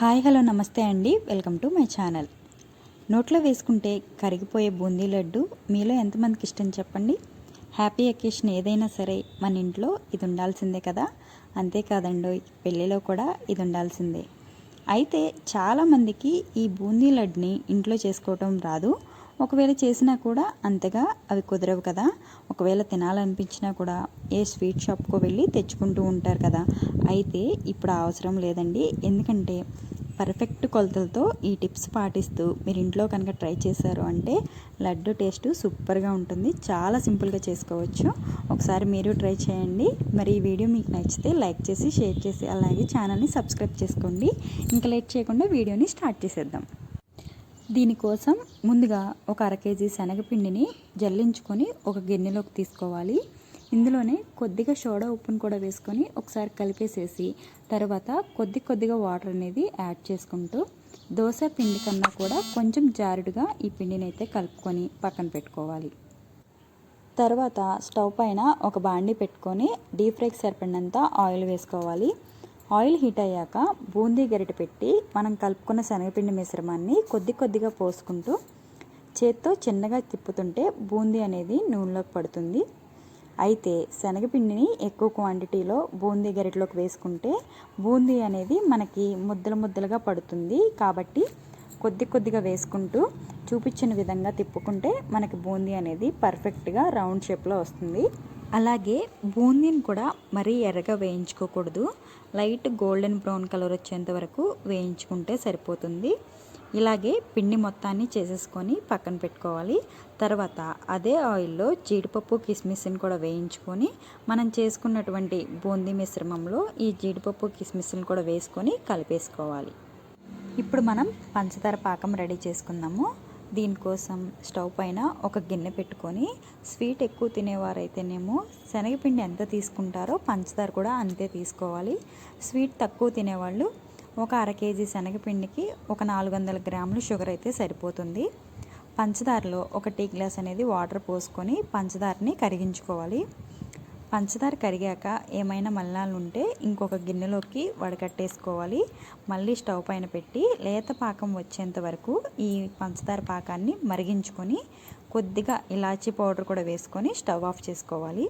Hi hello నమస్తే అండి. Welcome to my channel. నోట్లో వేసుకుంటే కరిగిపోయే బూందీ లడ్డు మీలో ఎంతమందికి ఇష్టం చెప్పండి? హ్యాపీ అకేషన్ ఏదైనా సరే మన ఇంట్లో ఇది ఉండాల్సిందే కదా? అంతేకాదండో పెళ్ళిలో కూడా ఇది ఉండాల్సిందే. అయితే చాలామందికి ఈ బూందీ లడ్డుని ఇంట్లో చేసుకోవటం రాదు. ఒకవేళ చేసినా కూడా అంతగా అవి కుదరవు కదా. ఒకవేళ తినాలనిపించినా కూడా ఏ స్వీట్ షాప్కో వెళ్ళి తెచ్చుకుంటూ ఉంటారు కదా. అయితే ఇప్పుడు అవసరం లేదండి. ఎందుకంటే పర్ఫెక్ట్ కొలతలతో ఈ టిప్స్ పాటిస్తూ మీరు ఇంట్లో కనుక ట్రై చేశారు అంటే లడ్డు టేస్ట్ సూపర్గా ఉంటుంది. చాలా సింపుల్గా చేసుకోవచ్చు. ఒకసారి మీరు ట్రై చేయండి. మరి ఈ వీడియో మీకు నచ్చితే లైక్ చేసి షేర్ చేసి అలాగే ఛానల్ని సబ్స్క్రైబ్ చేసుకోండి. ఇంకా లేట్ చేయకుండా వీడియోని స్టార్ట్ చేసేద్దాం. దీనికోసం ముందుగా ఒక అర కేజీ శనగపిండిని జల్లించుకొని ఒక గిన్నెలోకి తీసుకోవాలి. ఇందులోనే కొద్దిగా సోడా ఉప్పును కూడా వేసుకొని ఒకసారి కలిపేసేసి తర్వాత కొద్ది కొద్దిగా వాటర్ అనేది యాడ్ చేసుకుంటూ దోశ పిండి కన్నా కూడా కొంచెం జారుడుగా ఈ పిండిని అయితే కలుపుకొని పక్కన పెట్టుకోవాలి. తర్వాత స్టవ్ పైన ఒక బాండి పెట్టుకొని డీప్ ఫ్రైకి సరిపడినంత ఆయిల్ వేసుకోవాలి. ఆయిల్ హీట్ అయ్యాక బూందీ గరిటె పెట్టి మనం కలుపుకున్న శనగపిండి మిశ్రమాన్ని కొద్ది కొద్దిగా పోసుకుంటూ చేత్తో చిన్నగా తిప్పుతుంటే బూందీ అనేది నూనెలోకి పడుతుంది. అయితే శనగపిండిని ఎక్కువ క్వాంటిటీలో బూందీ గరిటలోకి వేసుకుంటే బూందీ అనేది మనకి ముద్దలు ముద్దలుగా పడుతుంది. కాబట్టి కొద్ది కొద్దిగా వేసుకుంటూ చూపించిన విధంగా తిప్పుకుంటే మనకి బూందీ అనేది పర్ఫెక్ట్గా రౌండ్ షేప్లో వస్తుంది. అలాగే బూందీని కూడా మరీ ఎర్రగా వేయించుకోకూడదు. లైట్ గోల్డెన్ బ్రౌన్ కలర్ వచ్చేంత వరకు వేయించుకుంటే సరిపోతుంది. ఇలాగే పిండి మొత్తాన్ని చేసేసుకొని పక్కన పెట్టుకోవాలి. తర్వాత అదే ఆయిల్లో జీడిపప్పు కిస్మిస్ని కూడా వేయించుకొని మనం చేసుకున్నటువంటి బూందీ మిశ్రమంలో ఈ జీడిపప్పు కిస్మిస్ని కూడా వేసుకొని కలిపేసుకోవాలి. ఇప్పుడు మనం పంచదార పాకం రెడీ చేసుకుందాము. దీనికోసం స్టవ్ పైన ఒక గిన్నె పెట్టుకొని స్వీట్ ఎక్కువ తినేవారైతేనేమో శనగపిండి ఎంత తీసుకుంటారో పంచదార కూడా అంతే తీసుకోవాలి. స్వీట్ తక్కువ తినేవాళ్ళు ఒక అర కేజీ శనగపిండికి ఒక నాలుగు వందల గ్రాములు షుగర్ అయితే సరిపోతుంది. పంచదారలో ఒక టీ గ్లాస్ అనేది వాటర్ పోసుకొని పంచదారని కరిగించుకోవాలి. పంచదార కరిగాక ఏమైనా మల్లాలు ఉంటే ఇంకొక గిన్నెలోకి వడకట్టేసుకోవాలి. మళ్ళీ స్టవ్ పైన పెట్టి లేత పాకం వచ్చేంత వరకు ఈ పంచదార పాకాన్ని మరిగించుకొని కొద్దిగా ఇలాచీ పౌడర్ కూడా వేసుకొని స్టవ్ ఆఫ్ చేసుకోవాలి.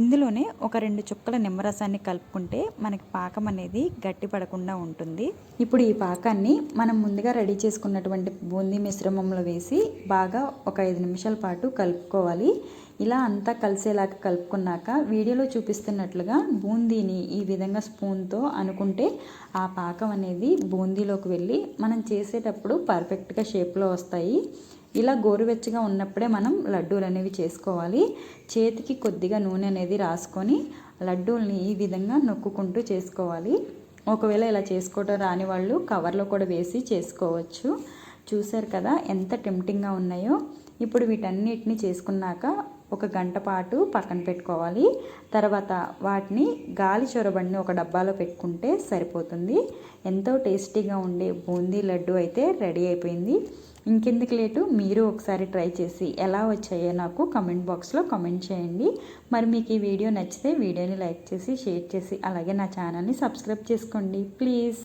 ఇందులోనే ఒక రెండు చుక్కల నిమ్మరసాన్ని కలుపుకుంటే మనకి పాకం అనేది గట్టి పడకుండా ఉంటుంది. ఇప్పుడు ఈ పాకాన్ని మనం ముందుగా రెడీ చేసుకున్నటువంటి బూందీ మిశ్రమంలో వేసి బాగా ఒక ఐదు నిమిషాల పాటు కలుపుకోవాలి. ఇలా అంతా కలిసేలాగా కలుపుకున్నాక వీడియోలో చూపిస్తున్నట్లుగా బూందీని ఈ విధంగా స్పూన్తో అనుకుంటే ఆ పాకం అనేది బూందీలోకి వెళ్ళి మనం చేసేటప్పుడు పర్ఫెక్ట్గా షేప్లో వస్తాయి. ఇలా గోరువెచ్చగా ఉన్నప్పుడే మనం లడ్డూలు అనేవి చేసుకోవాలి. చేతికి కొద్దిగా నూనె అనేది రాసుకొని లడ్డూల్ని ఈ విధంగా నొక్కుకుంటూ చేసుకోవాలి. ఒకవేళ ఇలా చేసుకోవటం రాని వాళ్ళు కవర్లో కూడా వేసి చేసుకోవచ్చు. చూశారు కదా ఎంత టెంప్టింగ్గా ఉన్నాయో. ఇప్పుడు వీటన్నిటిని చేసుకున్నాక ఒక గంట పాటు పక్కన పెట్టుకోవాలి. తర్వాత వాటిని గాలి చొరబడిని ఒక డబ్బాలో పెట్టుకుంటే సరిపోతుంది. ఎంతో టేస్టీగా ఉండే బూందీ లడ్డు అయితే రెడీ అయిపోయింది. ఇంకెందుకు లేటు? మీరు ఒకసారి ట్రై చేసి ఎలా వచ్చాయో నాకు కమెంట్ బాక్స్లో కమెంట్ చేయండి. మరి మీకు ఈ వీడియో నచ్చితే వీడియోని లైక్ చేసి షేర్ చేసి అలాగే నా ఛానల్ని సబ్స్క్రైబ్ చేసుకోండి. ప్లీజ్.